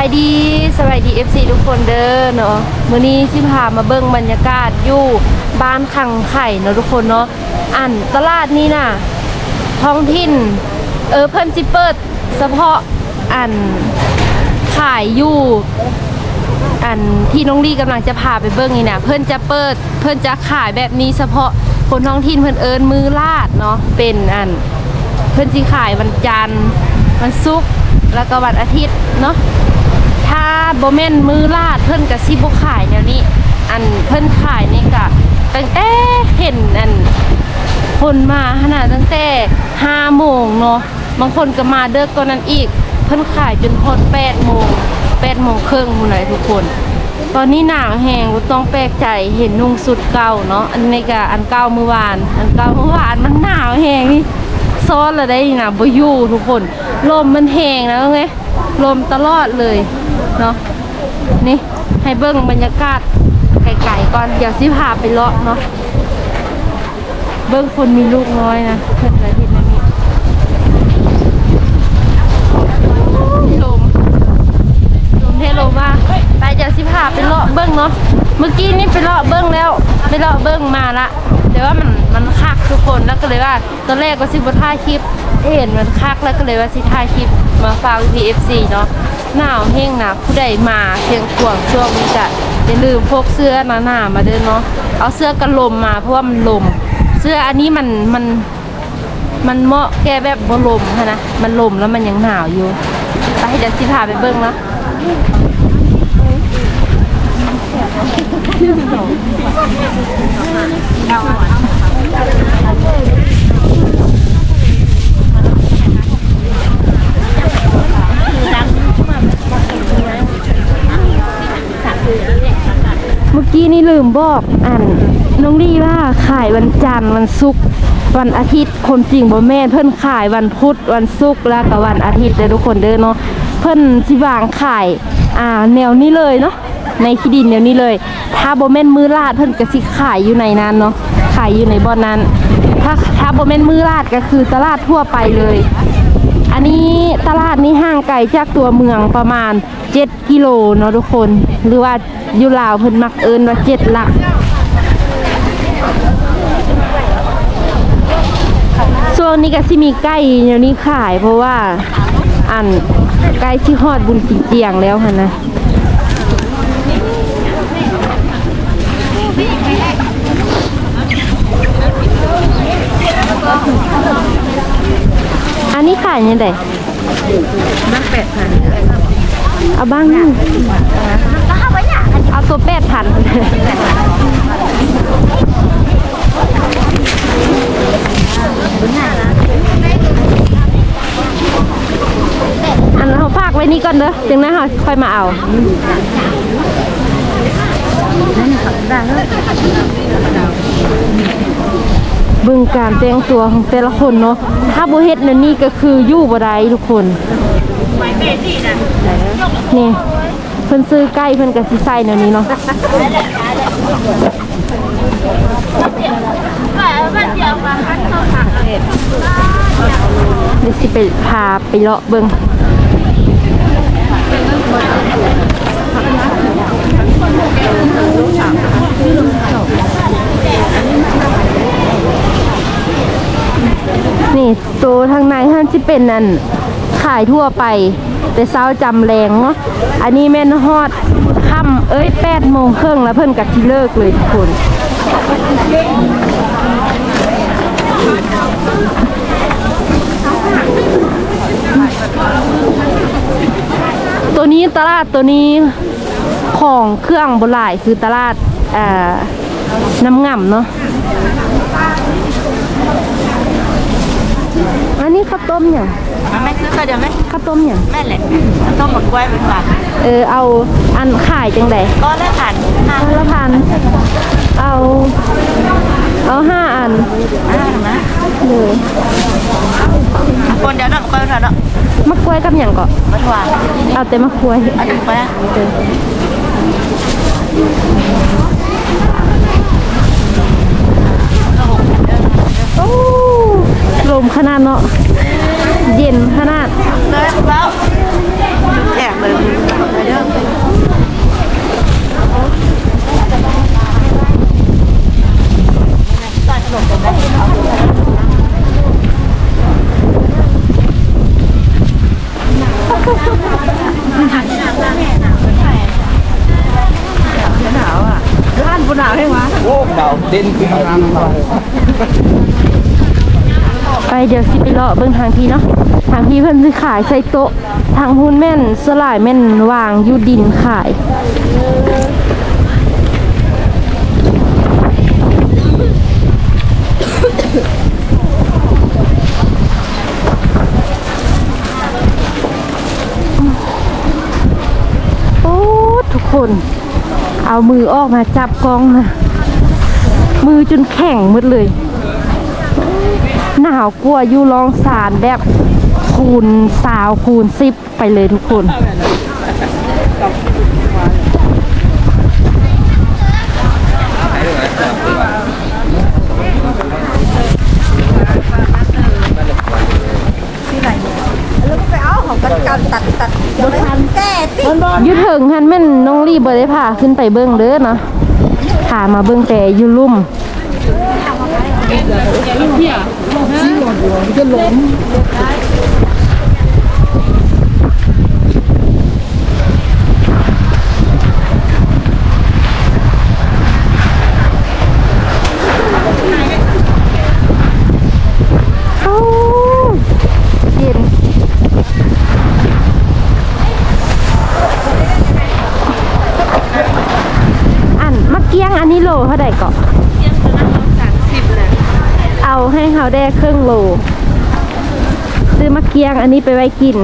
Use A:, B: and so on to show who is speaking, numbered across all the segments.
A: สบายดีสบายดี FC ทุกคนเด้อเนาะมื้อนี้สิพามาเบิ่งบรรยากาศอยู่บ้านขังไข่เนาะทุกคนเนาะอันตลาดนี้น่ะท้องถิ่นเออเพิ่นสิเปิดเฉพาะอันขายอยู่อันที่น้องลี่กำลังจะพาไปเบิ่งนี่นะเพิ่นจะเปิดเพิ่นจะขายแบบนี้เฉพาะคนท้องถิ่นเพิ่นเอิ้นมือลาดเนาะเป็นอันเพิ่นสิขายวันจันทร์ วันศุกร์แล้วก็วันอาทิตย์เนาะถ้าโบ่แมนมือลาดเพิ่นก็สิบ่ขายแนวนี้ อันเพิ่นขายนี่ก็ตั้งแต่เห็นอันคนมาขนาดตั้งแต่ห้าโมงเนาะบางคนก็มาเดิกกว่านั้นอีก เพิ่นขายจนพอดแปดโมงแปดโมงครึ่งหมู่ไหนทุกคน ตอนนี้หนาวแหงต้องแปลกใจเห็นนุ่งสุดเก่าเนาะอันนี้ก็อันเก่าเมื่อวาน อันเก่าเมื่อวานมันหนาวแหงนี่ ซ้อนละได้นะบอยู่ทุกคน ลมมันแหงแล้วไงลมตลอดเลยเนาะนี่ให้เบิ่งบรรยากาศไกลๆก่อนเดี๋ยวสิพาไปเลาะเนาะเบิ้งคนมีลูกน้อยนะเพื่อนอะไรที่นั่นนี่ลมลมเทลมมาไปเดี๋ยวสิพาไปเลาะเบิ้งเนาะเมื่อกี้นี่ไปเลาะเบิ้งแล้วไปเลาะเบิ้งมาละ แต่ว่ามันมันคักทุกคนแล้วก็เลยว่าตอนแรกก็สิบถ่าคลิปเห็นมันคักแล้วก็เลยว่าสิถ่าคลิปมาฝาก PFC เนาะหนาวแห้งนะผู้ใดมาเชียงขวงช่วงนี้จะอย่าลืมพกเสื้อหนาๆมาเด้อเนาะเอาเสื้อกันลมมาเพราะว่ามันลม เสื้ออันนี้มันมันมันเหมาะแกแบบบลมค่ะนะมันลมแล้วมันยังหนาวอยู่ไปเดี๋ยวสิพาไปเบิ่งเนาะ เมื่อกี้นี่ลืมบอกอันน้องลี่ว่าขายวันจันทร์วันศุกร์วันอาทิตย์คนจริงบ่แม่นเพิ่นขายวันพุธวันศุกร์แล้วก็วันอาทิตย์เด้อทุกคนเด้อเนาะเพิ่นสิวางขายอ่าแนวนี้เลยเนาะ ในที่ดินแนวนี้เลย ถ้าโบ่แม่นมือลาดเพิ่นก็สิขายอยู่ในนั้นเนาะขายอยู่ในบ่อนนั้น ถ้าถ้าโบ่แม่นมือลาดก็คือตลาดทั่วไปเลย อันนี้ตลาดนี้ห่างไกลจากตัวเมืองประมาณ 7 กิโลเนาะทุกคน หรือว่าอยู่ลาวเพิ่นมักเอิ้นว่า7หลักช่วงนี้ก็สิมีไก่เดี๋ยวนี้ขายเพราะว่าอันไก่ที่ฮอดบุญกินเจียงแล้วค่ะนะ อันนี้ขายยังไงบ้างแปดพันเอาบ้างเอาตัวแปดพันอันเราฝากไว้นี่ก่อนเด้อจึงนั้นเราค่อยมาเอาเบึงการแต่งตัวของแต่ละคนเนาะ ถ้าโบเฮ็ดนั่นนี่ก็คืออยู่บ่ได้ทุกคน นี่เพิ่นซื้อใกล้เพิ่นก็สิใส่แนวนี้เนาะเดี๋ยวสิไปพาไปเลาะเบิ่ง นี่ตัวทางในท่านที่เป็นนั่นขายทั่วไป แต่เช้าจำแรงเนาะอันนี้แม่นฮอดค่ำเอ้ยแปดโมงครึ่งแล้วเพิ่นกับที่เลิกเลยทุกคนตัวนี้ตลาดตัวนี้ของเครื่องโบราณคือตลาดน้ำง่ำเนาะอั นนี้ข้าวต้มอย่าง
B: มันไม่ซื้อก็เดี๋ยวไหม
A: ข้าวต้มอย่าง
B: แม่แหละต้มหมดกล้วยเป็นบาท
A: เออเอาอันขายจังได
B: ก็แล้วผ่านห้า
A: อันละพันเอาเอาห้าอัน
B: ห้าหนึ่งนะ
A: เลย
B: คนเดี๋ยวนั่งไปเถอะเนาะ
A: มะกล้วยกับอย่างก็
B: มาถวาย
A: เอาแต่มะกล้วย
B: อันนี้ไปนะ
A: เออโอ้ลม ขนาดเนาะเย็นขนาด
B: เลยแล้วแขกเลย
C: โอ้ดาวเด่นขึ้นมา
A: ไปเดี๋ยวสิไป เลาะเบิ่งทางพี่เนาะทางพี่เพิ่นสิขายใส่โต๊ะทางหุ้นแม่นสลายแม่นวางอยู่ดินขายโอ้ทุกคน เอามือออกมาจับกล้องนะมือจนแข็งหมดเลย หนาวกลัวอยู่ลองสารแบบคูณสาวคูณสิบไปเลยทุกคน
B: ไปเอาของกันกันตัดตัดรถทันแก่ติ
A: อยุถึงฮันแม่นน้องรีบได้พาขึ้นไปเบิ้งเด้อเนาะพามาเบิ้งแต่อยู่ลุ่ม Làm gì mà! ให้เขาได้ครึ่งโล ซื้อมะเกียงอันนี้ไปไว้กิน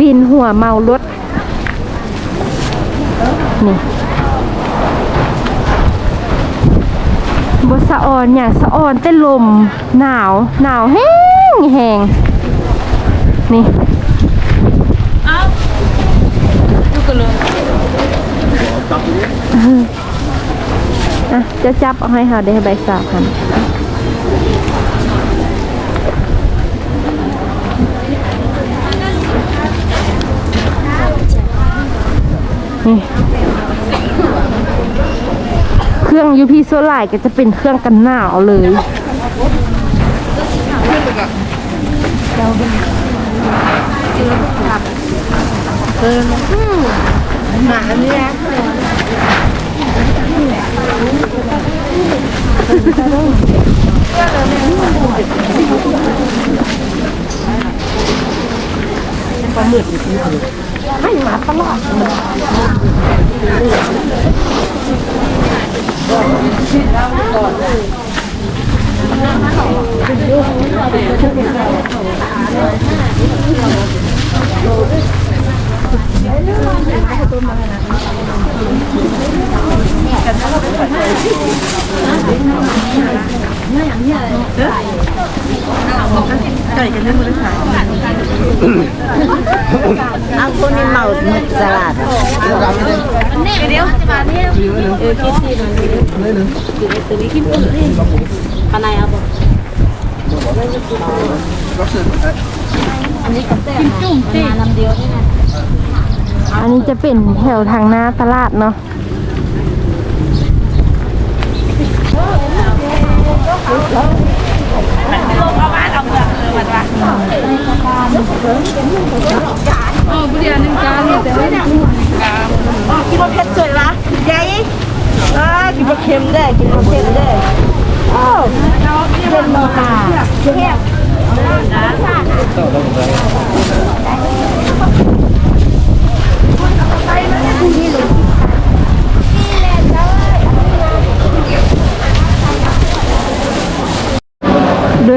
A: วินหัวเมารถ นี่บสะออนอย่างสะออนเต้นลม หนาว หนาวแห้งแห้งนี่เอาดูกันเลยอะจะจับเอาให้เขาได้ใบสาวคัน นี่เครื่องยูพีโซลายก็จะเป็นเครื่องกันหนาวเลย
B: เออหมา
A: เนี่ยปลาหมืดอยู่ที่ไหน ให้มาตลอดกันแล้วเรไปถ่าย
B: เอาคนนี้เมาหมดตลาดเดี๋ยวจะมาเนี่ยเออคิดดีมันเลยเลยตัวนี้คิดปุ่นเลยขนาดเอาบอกอันนี้กับแต่จุ่มจีลำเดียวนี่นะ
A: อันนี้จะเป็นแถวทางหน้าตลาดเนาะ
B: กินรสเผ็ดสวยละยายเออกินรสเค็มได้กินรสเค็มได้โอ้เค็มมากเค็ม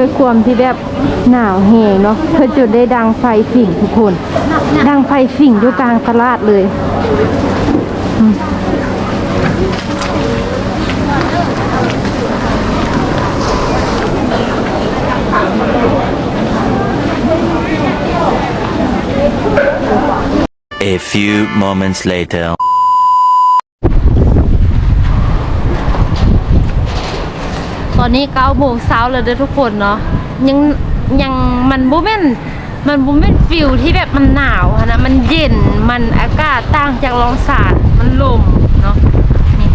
A: ด้วยความที่แบบหนาวแหงเนาะเพื่อจุดได้ดังไฟฝิ่งทุกคน ดังไฟฝิ่งอยู่กลางตลาดเลยอ
D: A few moments later.
A: อนนี้เก้าโมงเช้าแล้วเด้อทุกคนเนาะยังยังมันบูเมนมันบูเมนฟิลที่แบบมันหนาวนะมันเย็นมันอากาศต่างจากลองสาดมันลมเนาะนี่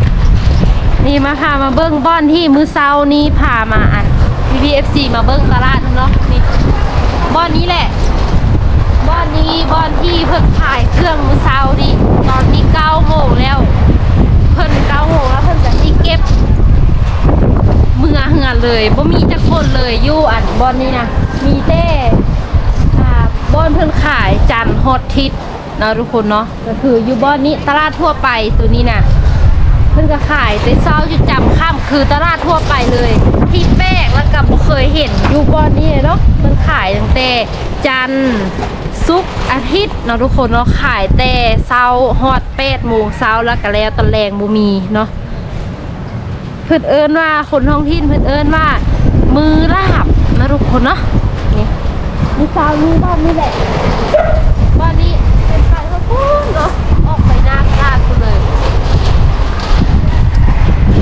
A: นี่มาพามาเบิ้งบ้อนที่มือเซานี่พามาอัน PPFC มาเบิ้งตลาดเนาะนี่บ้อนนี้แหละบ้านนี้บ้านที่เพิ่นขายเครื่องมือเช้าดิตอนนี้เก้าโมงแล้ว เพิ่นเก้าโมงแล้วเพิ่นจะที่เก็บ มือเหือเลยบ่มีจักคนเลยอยู่อันบ้านนี้นะมีแต่อ่าบ้านเพิ่นขายจันฮอตทิศนะทุกคนเนาะก็คืออยู่บ้านนี้ตลาดทั่วไปตัวนี้นะเพิ่นก็ขายแต่เช้าจุดจำค่ำคือตลาดทั่วไปเลย ที่แป้กแล้วก็บ่เคยเห็นอยู่บอนนี้เนาะเพิ่นขายตั้งแต่จันทร์ศุกอาทิตย์เนาะทุกคนเนาะขายแต่เช้าฮอตแปดโมงเช้าแล้วก็แล้วตอนแรงบ่มีเนาะ เพิ่นเอิ้นว่าคนท้องถิ่นเพิ่นเอิ้นว่า มือลาบนะทุกคนเนาะนี่มีเช้านี้บ้านนี้แหละบ้านนี้เป็นขายข้าวโพดเนาะออกไปหน้าตลาดคุณเลย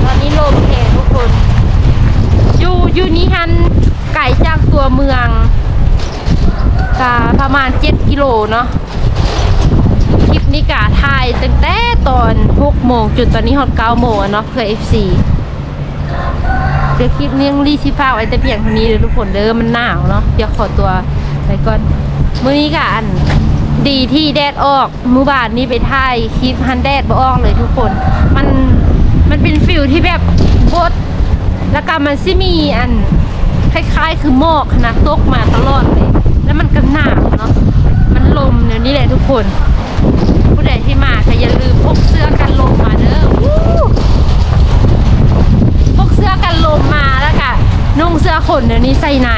A: ตอนนี้ลมแหงทุกคนอยู่อยู่นี่ฮันไก่จากตัวเมืองกาประมาณ7กิโลเนาะคลิปนี้กาถ่ายตั้งแต่ตอน6โมงจนตอนนี้ฮอด9โมงอะเนาะเพื่อ FC เดี๋ยวคลิปนี้รีชิฟ้าไว้แต่เพียงเท่านี้เลยทุกคนเด้อมันหนาวเนาะเดี๋ยวขอตัวไปก่อนมื้อนี้กะอันดีที่แดดออกมื้อบานนี้ไปถ่ายคลิปฮันแดดบ่ออกเลยทุกคน มันมันเป็นฟิลที่แบบบดแล้วก็มันซิมีอันคล้ายๆ คือหมอกนะตกมาตลอดเลย แล้วมันก็หนาวเนาะมันลมเดี๋ยวนี้แหละทุกคน ผู้ใดที่มาก็อย่าลืมพกเสื้อกันลมมาเด้อ กันลมมาแล้วก็นุ่งเสื้อขนเดี๋ยวนี้ใส่ใน